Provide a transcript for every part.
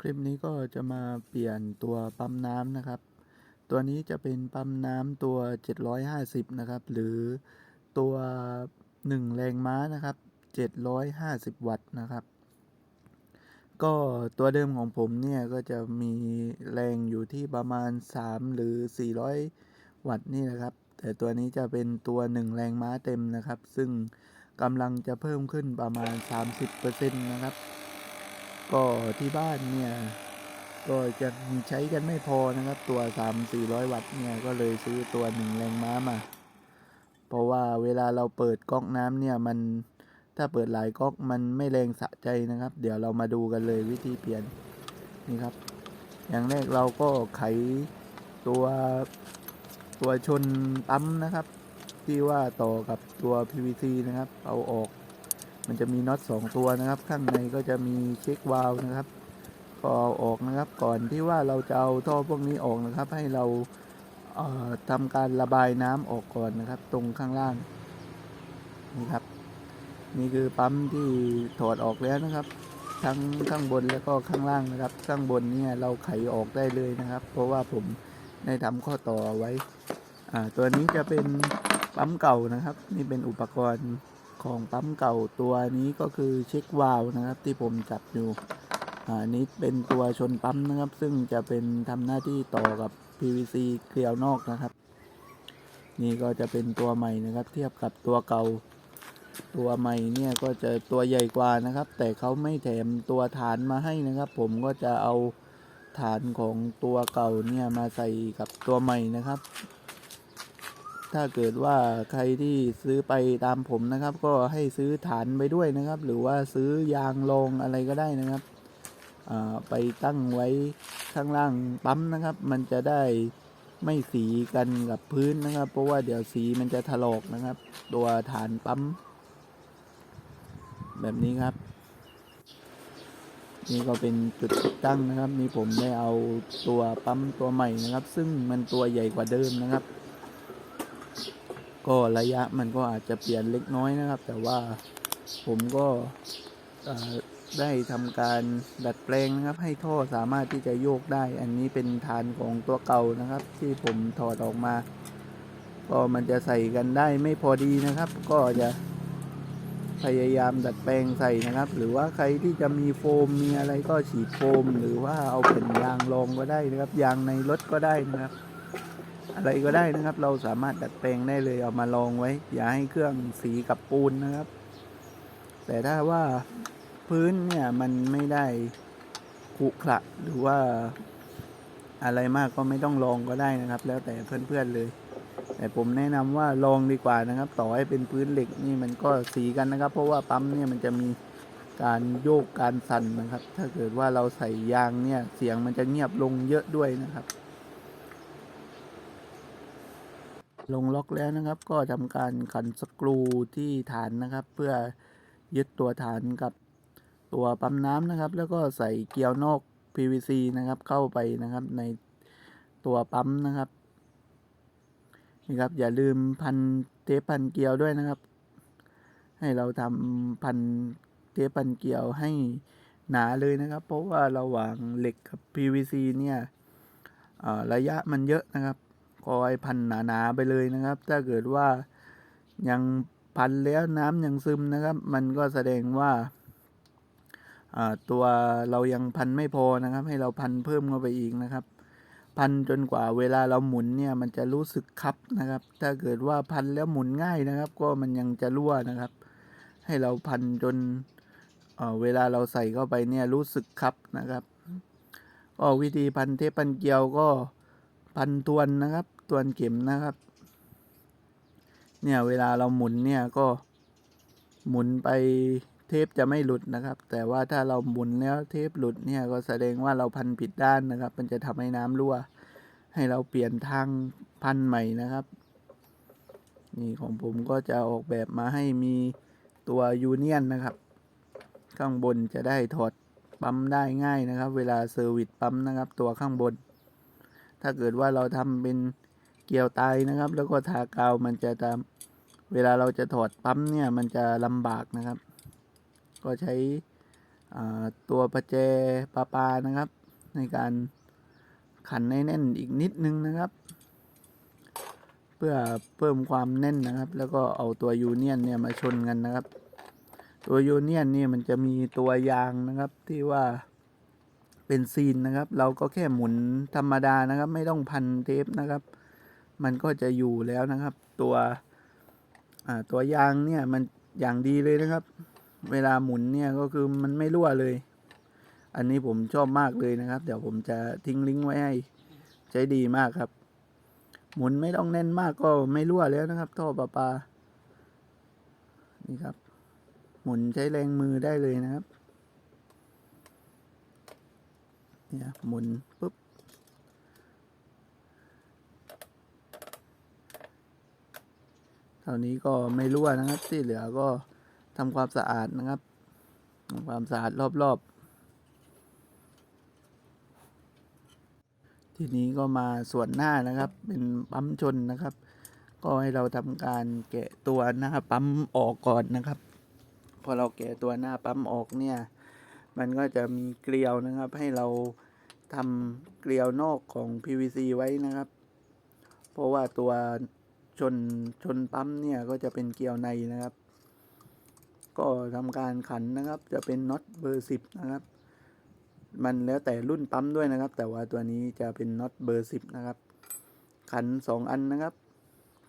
คลิปนี้ก็จะมาเปลี่ยนตัวปั๊มน้ำนะครับ ตัวนี้จะเป็นปั๊มน้ำตัว 750 นะครับ หรือตัว 1 แรงม้านะครับ 750 วัตต์นะครับ ก็ตัวเดิมของผมเนี่ยก็จะมีแรงอยู่ที่ประมาณ 3 หรือ 400 วัตต์นี่นะครับ แต่ตัวนี้จะเป็นตัว 1 แรงม้าเต็มนะครับ ซึ่งกำลังจะเพิ่มขึ้นประมาณ 30%นะครับ ก็ที่บ้านเนี่ย ก็จะใช้กันไม่พอนะครับ ตัว3 400วัตต์เนี่ย ก็เลยซื้อตัว1แรงม้ามา เพราะว่าเวลาเราเปิดก๊อกน้ำเนี่ยมันถ้าเปิดหลายก๊อกมันไม่แรงสะใจนะครับ เดี๋ยวเรามาดูกันเลยวิธีเปลี่ยนนี่ครับ อย่างแรกเราก็ไขตัวตัวชนปั๊มนะครับ ที่ว่าต่อกับตัว PVC นะครับ เอาออก มันจะมีน็อต2ตัวนะครับ ข้างในก็จะมีเช็ควาล์วนะครับก็อออกนะครับก่อนที่ว่าเราจะเอาท่อพวกนี้ออกนะครับ ให้เราเอ่อทำการระบายน้ำออกก่อนนะครับ ตรงข้างล่างนี่ครับ นี่คือปั๊มที่ถอดออกแล้วนะครับ ทั้งข้างบนแล้วก็ข้างล่างนะครับ ข้างบนเนี่ยเราไขออกได้เลยนะครับ เพราะว่าผมได้ทำข้อต่อไว้อ่าตัวนี้จะเป็นปั๊มเก่านะครับ นี่เป็นอุปกรณ์ ของปั๊มเก่าตัวนี้ก็คือเช็ควาล์วนะครับ ที่ผมจับอยู่อ่านี้เป็นตัวชนปั๊มนะครับ ซึ่งจะเป็นทำหน้าที่ต่อกับ PVC เกลียวนอกนะครับ นี่ก็จะเป็นตัวใหม่นะครับ เทียบกับตัวเก่าตัวใหม่เนี่ยก็จะตัวใหญ่กว่านะครับ แต่เขาไม่แถมตัวฐานมาให้นะครับ ผมก็จะเอาฐานของตัวเก่าเนี่ยมาใส่กับตัวใหม่นะครับ ถ้าเกิดว่าใครที่ซื้อไปตามผมนะครับ ก็ให้ซื้อฐานไปด้วยนะครับ หรือว่าซื้อยางรองอะไรก็ได้นะครับไปตั้งไว้ข้างล่างปั๊มนะครับ มันจะได้ไม่สีกันกับพื้นนะครับ เพราะว่าเดี๋ยวสีมันจะถลอกนะครับ ตัวฐานปั๊ม แบบนี้ครับ นี่ก็เป็นจุดติดตั้งนะครับนี่ผมได้เอาตัวปั๊มตัวใหม่นะครับ ซึ่งมันตัวใหญ่กว่าเดิมนะครับ ก็ระยะมันก็อาจจะเปลี่ยนเล็กน้อยนะครับ แต่ว่าผมก็ได้ทำการดัดแปลงนะครับ ให้ท่อสามารถที่จะโยกได้ อันนี้เป็นฐานของตัวเก่านะครับ ที่ผมถอดออกมา ก็มันจะใส่กันได้ไม่พอดีนะครับ ก็จะพยายามดัดแปลงใส่นะครับ หรือว่าใครที่จะมีโฟมมีอะไรก็ฉีดโฟม หรือว่าเอาเป็นยางรองก็ได้นะครับ ยางในรถก็ได้นะครับ อะไรก็ได้นะครับ เราสามารถดัดแปลงได้เลยเอามาลองไว้ อย่าให้เครื่องสีกับปูนนะครับ แต่ถ้าว่าพื้นเนี่ยมันไม่ได้ขรุขระหรือว่าอะไรมากก็ไม่ต้องลองก็ได้นะครับ แล้วแต่เพื่อนๆเลย แต่ผมแนะนำว่าลองดีกว่านะครับ ต่อให้เป็นพื้นเหล็กนี่มันก็สีกันนะครับ เพราะว่าปั๊มเนี่ยมันจะมีการโยกการสั่นนะครับ ถ้าเกิดว่าเราใส่ยางเนี่ยเสียงมันจะเงียบลงเยอะด้วยนะครับ ลงล็อกแล้วนะครับ ก็ทำการขันสกรูที่ฐานนะครับ เพื่อยึดตัวฐานกับตัวปั๊มน้ำนะครับ แล้วก็ใส่เกลียวนอก PVC นะครับ เข้าไปนะครับในตัวปั๊มนะครับนี่ครับอย่าลืมพันเทปพันเกลียวด้วยนะครับ ให้เราทำพันเทปพันเกลียวให้หนาเลยนะครับ เพราะว่าระหว่างเหล็กกับ PVC เนี่ยระยะมันเยอะนะครับ ก็ให้พันหนาๆไปเลยนะครับ ถ้าเกิดว่ายังพันแล้วน้ำยังซึมนะครับ มันก็แสดงว่าตัวเรายังพันไม่พอนะครับ ให้เราพันเพิ่มเข้าไปอีกนะครับ พันจนกว่าเวลาเราหมุนเนี่ยมันจะรู้สึกคับนะครับ ถ้าเกิดว่าพันแล้วหมุนง่ายนะครับ ก็มันยังจะรั่วนะครับ ให้เราพันจนเเวลาเราใส่เข้าไปเนี่ยรู้สึกคับนะครับก็วิธีพันเทปพันเกลียวก็พันทวนนะครับ ทวนเข็มนะครับ เนี่ยเวลาเราหมุนเนี่ยก็หมุนไปเทปจะไม่หลุดนะครับ แต่ว่าถ้าเราหมุนแล้วเทปหลุดเนี่ยก็แสดงว่าเราพันผิดด้านนะครับ มันจะทำให้น้ำรั่ว ให้เราเปลี่ยนทางพันใหม่นะครับ นี่ของผมก็จะออกแบบมาให้มีตัวยูเนียนนะครับ ข้างบนจะได้ถอดปั๊มได้ง่ายนะครับ เวลาเซอร์วิสปั๊มนะครับ ตัวข้างบน ถ้าเกิดว่าเราทำเป็น เกลียวตายนะครับ แล้วก็ทากาวมันจะทำเวลาเราจะถอดปั๊มเนี่ยมันจะลำบากนะครับ ก็ใช้ตัวประแจปลาปลานะครับ ในการขันให้แน่นอีกนิดนึงนะครับ เพื่อเพิ่มความแน่นนะครับ แล้วก็เอาตัวยูเนียนเนี่ยมาชนกันนะครับ ตัวยูเนียนเนี่ยมันจะมีตัวยางนะครับที่ว่าเป็นซีนนะครับ เราก็แค่หมุนธรรมดานะครับ ไม่ต้องพันเทปนะครับ มันก็จะอยู่แล้วนะครับ ตัวตัวยางเนี่ยมันอย่างดีเลยนะครับ เวลาหมุนเนี่ยก็คือมันไม่รั่วเลย อันนี้ผมชอบมากเลยนะครับ เดี๋ยวผมจะทิ้งลิงก์ไว้ให้ใช้ดีมากครับ หมุนไม่ต้องแน่นมากก็ไม่รั่วแล้วนะครับท่อประปา นี่ครับ หมุนใช้แรงมือได้เลยนะครับ เนี่ยหมุนปุ๊บ ท่านี้ก็ไม่รั่วนะครับ ที่เหลือก็ทำความสะอาดนะครับทำความสะอาดรอบๆ ทีนี้ก็มาส่วนหน้านะครับ เป็นปั๊มชนนะครับ ก็ให้เราทำการแกะตัวหน้าปั๊มออกก่อนนะครับ พอเราแกะตัวหน้าปั๊มออกเนี่ย มันก็จะมีเกลียวนะครับ ให้เราทำเกลียวนอกของ PVC ไว้นะครับ เพราะว่าตัว ชนชนปั๊มเนี่ยก็จะเป็นเกลียวในนะครับ ก็ทำการขันนะครับ จะเป็นน็อตเบอร์สิบนะครับ มันแล้วแต่รุ่นปั๊มด้วยนะครับ แต่ว่าตัวนี้จะเป็นน็อตเบอร์สิบนะครับ ขันสองอันนะครับ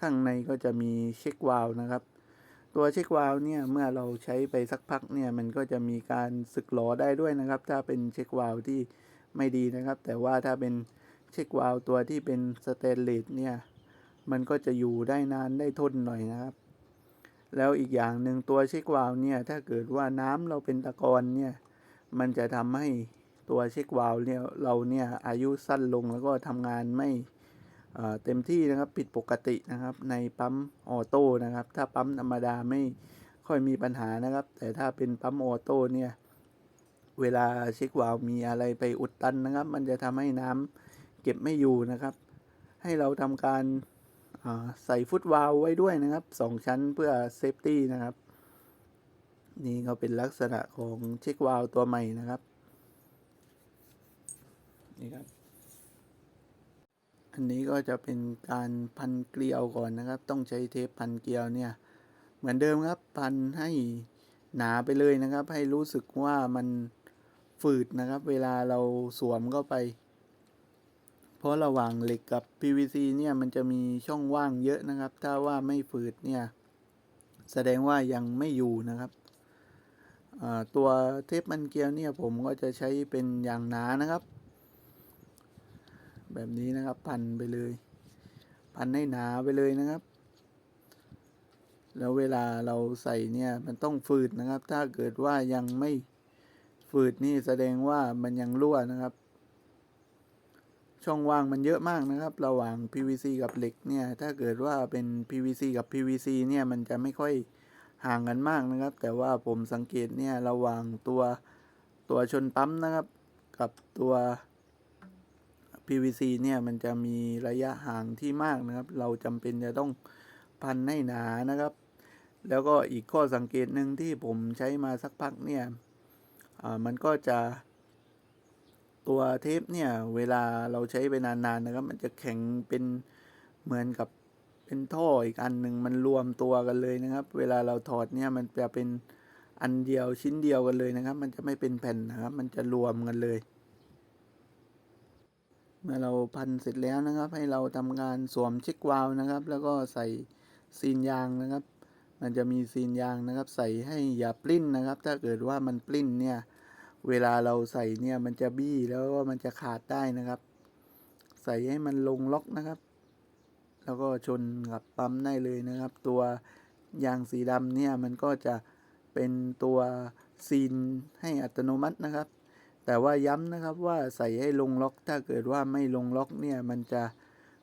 ข้างในก็จะมีเช็ควาล์วนะครับ ตัวเช็ควาล์วเนี่ยเมื่อเราใช้ไปสักพักเนี่ยมันก็จะมีการสึกหลอได้ด้วยนะครับ ถ้าเป็นเช็ควาล์วที่ไม่ดีนะครับ แต่ว่าถ้าเป็นเช็ควาล์วตัวที่เป็นสเตนเลสเนี่ย มันก็จะอยู่ได้นานได้ทนหน่อยนะครับ แล้วอีกอย่างหนึ่งตัวเช็ควาล์วเนี่ยถ้าเกิดว่าน้ำเราเป็นตะกอนเนี่ยมันจะทำให้ตัวเช็ควาล์วเนี่ยเราเนี่ยอายุสั้นลงแล้วก็ทำงานไม่เต็มที่นะครับผิดปกตินะครับ ในปั๊มออโต้นะครับ ถ้าปั๊มธรรมดาไม่ค่อยมีปัญหานะครับ แต่ถ้าเป็นปั๊มออโต้เนี่ยเวลาเช็ควาล์วมีอะไรไปอุดตันนะครับ มันจะทำให้น้ำเก็บไม่อยู่นะครับ ให้เราทำการ ใส่ฟุตวาลไว้ด้วยนะครับสองชั้นเพื่อเซฟตี้นะครับ นี่ก็เป็นลักษณะของเช็ควาลตัวใหม่นะครับ นี่ครับ อันนี้ก็จะเป็นการพันเกลียวก่อนนะครับ ต้องใช้เทปพันเกลียวเนี่ย เหมือนเดิมครับ พันให้หนาไปเลยนะครับ ให้รู้สึกว่ามันฝืดนะครับ เวลาเราสวมเข้าไป เพราะระหว่างเหล็กกับ PVC เนี่ยมันจะมีช่องว่างเยอะนะครับ ถ้าว่าไม่ฝืดเนี่ย แสดงว่ายังไม่อยู่นะครับ ตัวเทปมันเกลียวเนี่ยผมก็จะใช้เป็นอย่างหนานะครับ แบบนี้นะครับพันไปเลย พันให้หนาไปเลยนะครับ แล้วเวลาเราใส่เนี่ยมันต้องฝืดนะครับ ถ้าเกิดว่ายังไม่ฝืดนี่แสดงว่ามันยังรั่วนะครับ ช่องว่างมันเยอะมากนะครับ ระหว่าง PVC กับเหล็กเนี่ย ถ้าเกิดว่าเป็น PVC กับ PVC เนี่ย มันจะไม่ค่อยห่างกันมากนะครับ แต่ว่าผมสังเกตเนี่ย ระหว่างตัวตัวชนปั๊มนะครับ กับตัว PVC เนี่ย มันจะมีระยะห่างที่มากนะครับ เราจำเป็นจะต้องพันให้หนานะครับ แล้วก็อีกข้อสังเกตหนึ่งที่ผมใช้มาสักพักเนี่ยมันก็จะ ตัวเทปเนี่ยเวลาเราใช้ไปนานๆนะครับ มันจะแข็งเป็นเหมือนกับเป็นท่ออีกอันหนึ่งมันรวมตัวกันเลยนะครับ เวลาเราถอดเนี่ยมันจะเป็นอันเดียวชิ้นเดียวกันเลยนะครับ มันจะไม่เป็นแผ่นนะครับ มันจะรวมกันเลย เมื่อเราพันเสร็จแล้วนะครับ ให้เราทำการสวมเช็ควาล์วนะครับ แล้วก็ใส่ซีนยางนะครับ มันจะมีซีนยางนะครับ ใส่ให้อย่าปลิ้นนะครับ ถ้าเกิดว่ามันปลิ้นเนี่ย เวลาเราใส่เนี่ยมันจะบี้แล้วก็มันจะขาดได้นะครับ ใส่ให้มันลงล็อกนะครับ แล้วก็ชนกับปั๊มได้เลยนะครับ ตัวยางสีดำเนี่ยมันก็จะเป็นตัวซีนให้อัตโนมัตินะครับ แต่ว่าย้ำนะครับว่าใส่ให้ลงล็อก ถ้าเกิดว่าไม่ลงล็อกเนี่ยมันจะ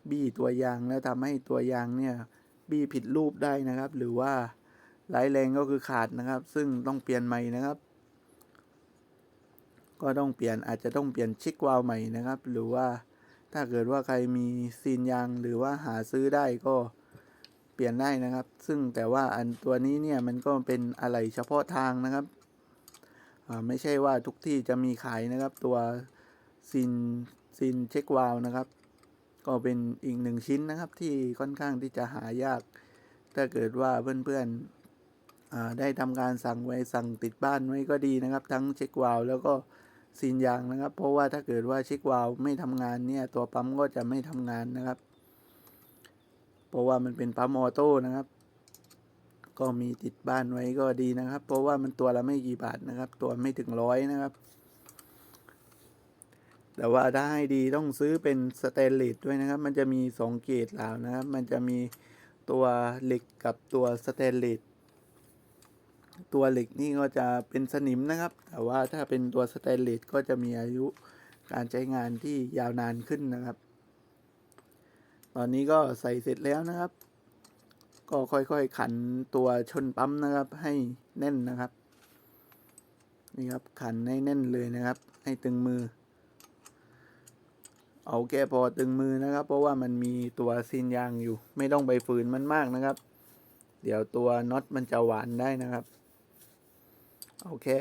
บี้ตัวยางแล้วทำให้ตัวยางเนี่ยบี้ผิดรูปได้นะครับ หรือว่าไหลแรงก็คือขาดนะครับ ซึ่งต้องเปลี่ยนใหม่นะครับ ก็ต้องเปลี่ยนอาจจะต้องเปลี่ยนชิกวาล์วใหม่นะครับ หรือว่าถ้าเกิดว่าใครมีซีนยางหรือว่าหาซื้อได้ก็เปลี่ยนได้นะครับ ซึ่งแต่ว่าอันตัวนี้เนี่ยมันก็เป็นอะไหล่เฉพาะทางนะครับไม่ใช่ว่าทุกที่จะมีขายนะครับ ตัวซินซินเช็ควาลนะครับ ก็เป็นอีกหนึ่งชิ้นนะครับ ที่ค่อนข้างที่จะหายาก ถ้าเกิดว่าเพื่อนๆได้ทำการสั่งไว้สั่งติดบ้านไว้ก็ดีนะครับ ทั้งเช็ควาลแล้วก็ ซีนยางนะครับ เพราะว่าถ้าเกิดว่าช็ควาลไม่ทำงานเนี่ย ตัวปั๊มก็จะไม่ทำงานนะครับ เพราะว่ามันเป็นปั๊มออโต้นะครับ ก็มีติดบ้านไว้ก็ดีนะครับ เพราะว่ามันตัวละไม่กี่บาทนะครับ ตัวไม่ถึงร้อยนะครับ แต่ว่าถ้าให้ดีต้องซื้อเป็นสเตนเลสด้วยนะครับ มันจะมีสองเกรดแล้วนะครับ มันจะมีตัวเหล็กกับตัวสเตนเลส ตัวเหล็กนี่ก็จะเป็นสนิมนะครับ แต่ว่าถ้าเป็นตัวสเตนเลสก็จะมีอายุการใช้งานที่ยาวนานขึ้นนะครับ ตอนนี้ก็ใส่เสร็จแล้วนะครับ ก็ค่อยๆขันตัวชนปั๊มนะครับ ให้แน่นนะครับ นี่ครับขันให้แน่นเลยนะครับ ให้ตึงมือ เอาแค่พอตึงมือนะครับ เพราะว่ามันมีตัวซีนยางอยู่ ไม่ต้องไปฝืนมันมากนะครับ เดี๋ยวตัวน็อตมันจะหวานได้นะครับ เอาแค่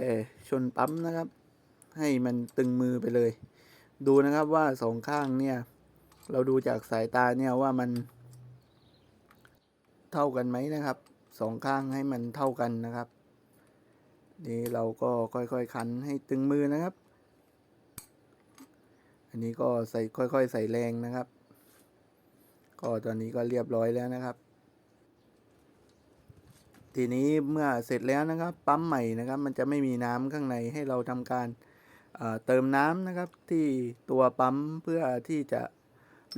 ชนปั๊มนะครับ ให้มันตึงมือไปเลย ดูนะครับว่าสองข้างเนี่ย เราดูจากสายตาเนี่ยว่ามัน เท่ากันไหมนะครับสองข้างให้มันเท่ากันนะครับ นี่เราก็ค่อยๆคันให้ตึงมือนะครับ อันนี้ก็ใส่ค่อยๆ ใส่แรงนะครับ ก็ตอนนี้ก็เรียบร้อยแล้วนะครับ ทีนี้เมื่อเสร็จแล้วนะครับ ปั๊มใหม่นะครับ มันจะไม่มีน้ำข้างในให้เราทำการเเติมน้ำนะครับ ที่ตัวปั๊มเพื่อที่จะ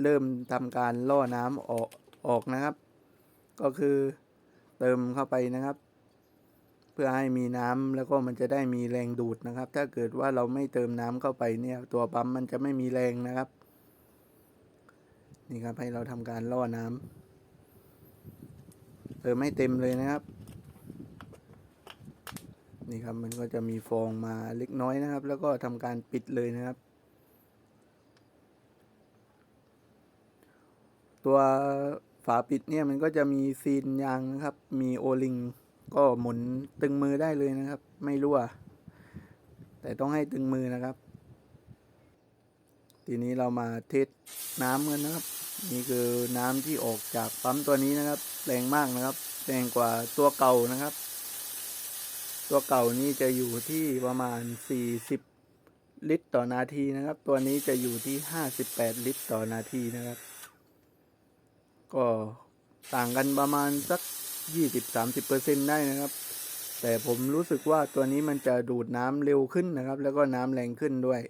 เริ่มทำการล่อน้ำออกออกนะครับ ก็คือเติมเข้าไปนะครับ เพื่อให้มีน้ำแล้วก็มันจะได้มีแรงดูดนะครับ ถ้าเกิดว่าเราไม่เติมน้ำเข้าไปเนี่ย ตัวปั๊มมันจะไม่มีแรงนะครับ นี่ครับให้เราทำการล่อน้ำเติมให้เต็มเลยนะครับ นี่ครับมันก็จะมีฟองมาเล็กน้อยนะครับ แล้วก็ทำการปิดเลยนะครับ ตัวฝาปิดเนี่ยมันก็จะมีซีนยางนะครับ มีโอลิงก็หมุนตึงมือได้เลยนะครับ ไม่รั่ว แต่ต้องให้ตึงมือนะครับ ทีนี้เรามาเทสน้ำกันนะครับ นี่คือน้ำที่ออกจากปั๊มตัวนี้นะครับ แรงมากนะครับ แรงกว่าตัวเก่านะครับ ตัวเก่านี่จะอยู่ที่ประมาณ 40 ลิตรต่อนาทีนะครับ ตัวนี้จะอยู่ที่ 58 ลิตรต่อนาทีนะครับ ก็ต่างกันประมาณสัก 20-30%ได้นะครับ แต่ผมรู้สึกว่าตัวนี้มันจะดูดน้ำเร็วขึ้นนะครับ แล้วก็น้ำแรงขึ้นด้วย